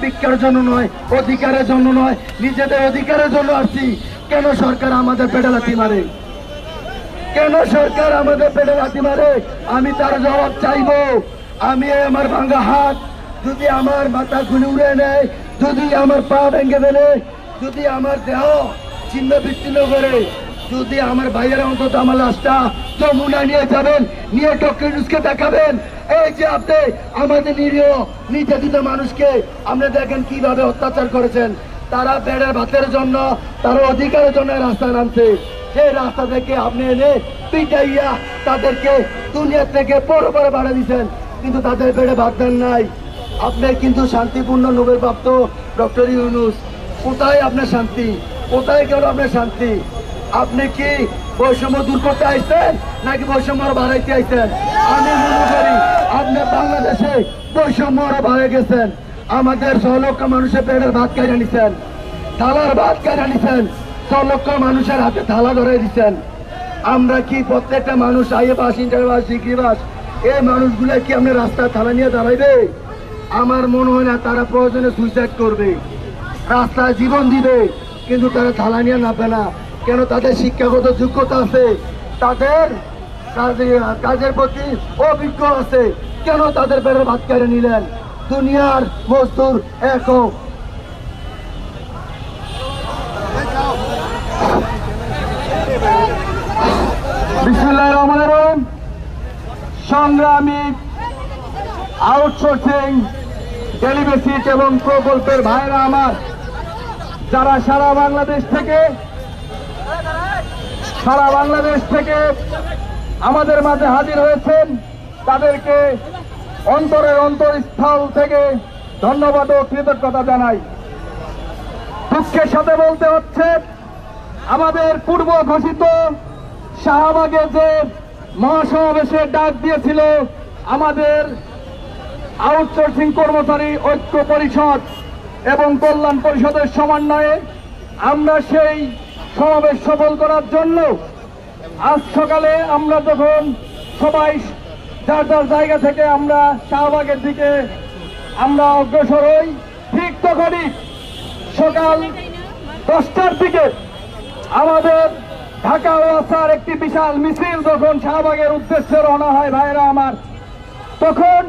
ভিক্ষার জন্য নয়, অধিকারের জন্য নয়, নিজেদের অধিকারের জন্য আসছি। কেন সরকার আমাদের পেটে লাথি মারে? কেন সরকার আমাদের পেটে লাথি মারে? আমি তার জবাব চাইব। আমি আমার ভাঙ্গা হাত, যদি আমার মাথা খুলে উড়ে নেয়, যদি আমার পা ভেঙে ফেলে, যদি আমার দেহ ছিন্ন বিচ্ছিন্ন করে যদি আমার ভাইয়েরা অন্তত আমার লাশটা যমুনা নিয়ে যাবেন, নিয়ে ডক্টর নিউজকে দেখাবেন, এই যে আপনি আমাদের নিরীহ, নির্যাতিত মানুষকে আপনি দেখেন কীভাবে অত্যাচার করেছেন। তারা বেড়ের ভাতের জন্য, তারা অধিকারের জন্য রাস্তায় নামছে। সেই রাস্তা থেকে আপনি এনে পিটাইয়া তাদেরকে দুনিয়া থেকে পরে পরে বাড়া দিচ্ছেন কিন্তু তাদের বেড়ে ভাত দেন নাই। আপনার কিন্তু শান্তিপূর্ণ নোবেল প্রাপ্ত ডক্টর ইউনুস। কোথায় আপনার শান্তি? কোথায় গেল আপনার শান্তি? আপনি কি বৈষম্য দূর করতে আইছেন নাকি বৈষম্য আরও বাড়াইতে আইছেন? আমি মনে করি আপনি বাংলাদেশে বৈষম্য আরও বাড়ে গেছেন। আমাদের ছ লক্ষ মানুষের পেটের ভাত কেড়ে নিছেন। থালার ভাত কেড়ে নিছেন। লক্ষ মানুষের হাতে থালা ধরে দিচ্ছেন আমরা কি প্রত্যেকটা মানুষ আইয়ে বাস ইন্টার বাস বাস এই মানুষগুলো কি আপনি রাস্তায় থালা নিয়ে দাঁড়াইবে? আমার মনে হয় না তারা প্রয়োজনে সুইসাইড করবে। রাস্তায় জীবন দিবে, কিন্তু তারা থালা নিয়ে নামবে না। কেন তাদের শিক্ষাগত যোগ্যতা আছে? তাদের কাজের প্রতি অভিজ্ঞ আছে। কেন তাদের পেটের ভাত কেড়ে নিলেন? দুনিয়ার মজদুর রহিম। সংগ্রামী এবং প্রকল্পের ভাইরা আমার, যারা সারা বাংলাদেশ থেকে সারা বাংলাদেশ থেকে আমাদের মাঝে হাজির হয়েছেন। তাদেরকে অন্তরের অন্তরস্থল থেকে ধন্যবাদ ও কৃতজ্ঞতা জানাই। দুঃখের সাথে বলতে হচ্ছে, আমাদের পূর্ব ঘোষিত শাহবাগে যে মহাসমাবেশের ডাক দিয়েছিল, আমাদের আউটসোর্সিং কর্মচারী ঐক্য পরিষদ এবং কল্যাণ পরিষদের সমন্বয়ে আমরা সেই সমাবেশ সফল করার জন্য আজ সকালে আমরা যখন সবাই যার যার জায়গা থেকে আমরা শাহবাগের দিকে আমরা অগ্রসর হই, ঠিক তখনই সকাল দশটার দিকে আমাদের ঢাকা ওয়াসার একটি বিশাল মিছিল যখন শাহবাগের উদ্দেশ্যে রওনা হয় ভাইরা আমার, তখন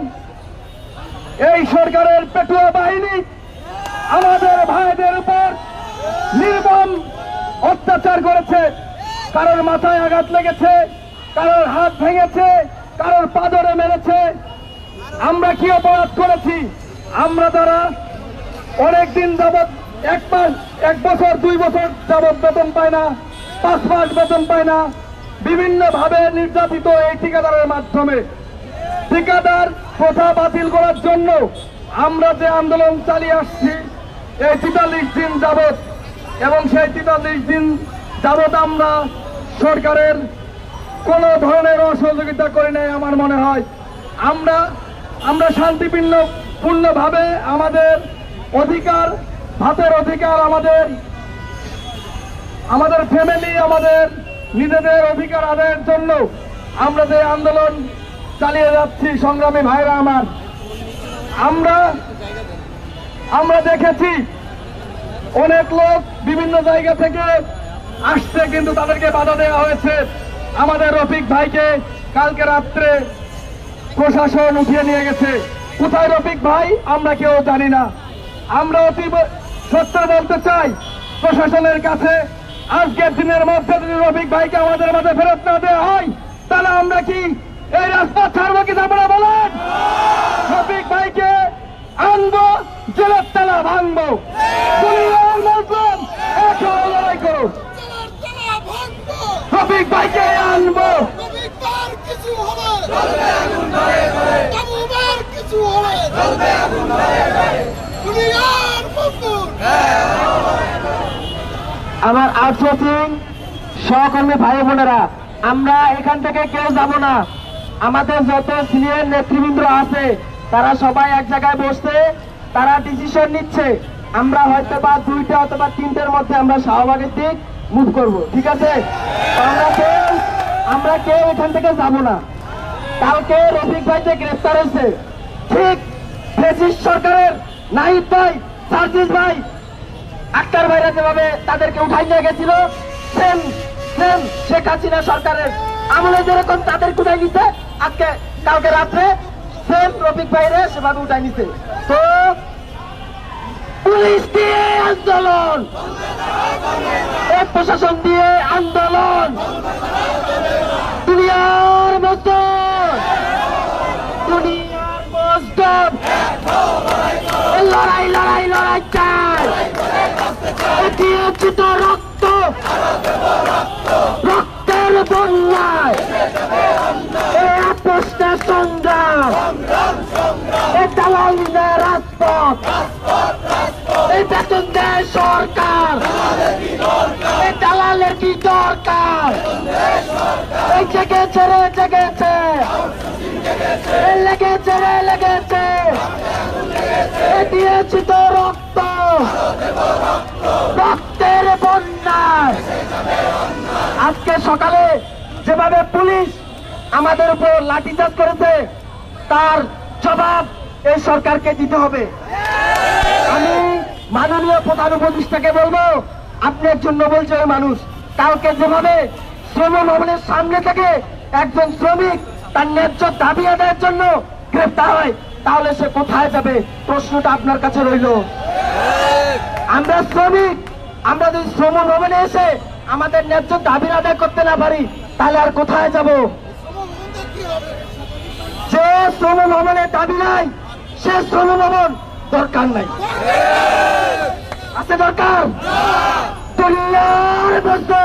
এই সরকারের পেটুয়া বাহিনী আমাদের ভাইদের উপর অত্যাচার করেছে। কারোর মাথায় আঘাত লেগেছে, কারোর হাত ভেঙেছে, কারোর পাদরে মেরেছে। আমরা কি অপরাধ করেছি? আমরা তারা অনেক দিন যাবৎ, এক মাস, এক বছর, দুই বছর যাবৎ বেতন পায় না, পাঁচ মাস বেতন পায় না। বিভিন্ন ভাবে নির্যাতিত এই ঠিকাদারের মাধ্যমে। ঠিকাদার প্রথা বাতিল করার জন্য আমরা যে আন্দোলন চালিয়ে আসছি, এই তেতাল্লিশ দিন যাবৎ এবং সেই তেতাল্লিশ দিন যাবৎ আমরা সরকারের কোন ধরনের অসহযোগিতা করি নাই, আমার মনে হয়। আমরা আমরা শান্তিপূর্ণ, পূর্ণভাবে আমাদের অধিকার, ভাতের অধিকার আমাদের আমাদের ফ্যামিলি আমাদের নিজেদের অধিকার আদায়ের জন্য আমরা যে আন্দোলন চালিয়ে যাচ্ছি, সংগ্রামী ভাইরা আমার। আমরা আমরা দেখেছি অনেক লোক বিভিন্ন জায়গা থেকে আসছে, কিন্তু তাদেরকে বাধা দেওয়া হয়েছে। আমাদের রফিক ভাইকে কালকে রাত্রে প্রশাসন উঠিয়ে নিয়ে গেছে। কোথায় রফিক ভাই? আমরা কেউ জানি না। আমরা অতি সত্য বলতে চাই, প্রশাসনের কাছে আজকের দিনের মধ্যে যদি রফিক ভাইকে আমাদের মাঝে ফেরত না দেওয়া হয়, তাহলে আমরা কি এই রাজপথ ছাড়বো কি না বলেন? রফিক ভাইকে আনব, জেলের তালা ভাঙবো দুনিয়ার মুসলিম এক হয়ে লড়াই করো রফিক ভাইকে আনব রবিবার কিছু হবে রবিবার কিছু হবে দুনিয়ার মজদুর আমার আউটসোর্সিং সহকর্মী ভাই বোনেরা, আমরা এখান থেকে কেউ যাব না। আমাদের যত সিনিয়র নেতৃবৃন্দ আছে, তারা সবাই এক জায়গায় বসছে তারা ডিসিশন নিচ্ছে। আমরা হয়তো বা দুইটা অথবা তিনটের মধ্যে আমরা শাহবাগের দিক মুভ করব, ঠিক আছে? আমরা কেউ আমরা কেউ এখান থেকে যাব না। কালকে রফিক ভাই যে গ্রেফতার হয়েছে। ঠিক ফেসিস সরকারের নাহিদ ভাই, সার্জিস ভাই আক্তার ভাইরা যেভাবে তাদেরকে উঠাই নিয়ে গেছিল, সেম সেম শেখ হাসিনা সরকারের আমলে যেরকম তাদের উঠাই নিছে, আজকে, কালকে রাত্রে সেম রফিক ভাইরে সেভাবে উঠাই নিছে। তো, পুলিশ দিয়ে আন্দোলন! প্রশাসন দিয়ে আন্দোলন! দুনিয়ার মজদুর! দুনিয়ার মজদুর! লড়াই লড়াই লড়াই চাই! দিয়েছি তো রক্ত। রক্তের বন্যায়। সংগ্রাম। বেতন দেয় সরকার। লেগেছে তো রক্ত রক্তের বন্যায় আজকে সকালে যেভাবে পুলিশ আমাদের উপর লাঠিচার্জ করেছে, তার জবাব এই সরকারকে দিতে হবে। আমি মাননীয় প্রধান উপদেষ্টাকে বলব, আপনি একজন নোবেল জয়ের মানুষ। কালকে যেভাবে শ্রম ভবনের সামনে থেকে একজন শ্রমিক তার ন্যায্য দাবি আদায়ের জন্য গ্রেপ্তার হয়, তাহলে সে কোথায় যাবে? প্রশ্নটা আপনার কাছে রইল। আমরা শ্রমিক, আমরা যদি শ্রম ভবনে এসে আমাদের ন্যায্য দাবি আদায় করতে না পারি, তাহলে আর কোথায় যাব? যে শ্রম ভবনের দাবি নাই, সে শ্রম ভবন দরকার নাই। আছে দরকার? দুনিয়ার বস্তু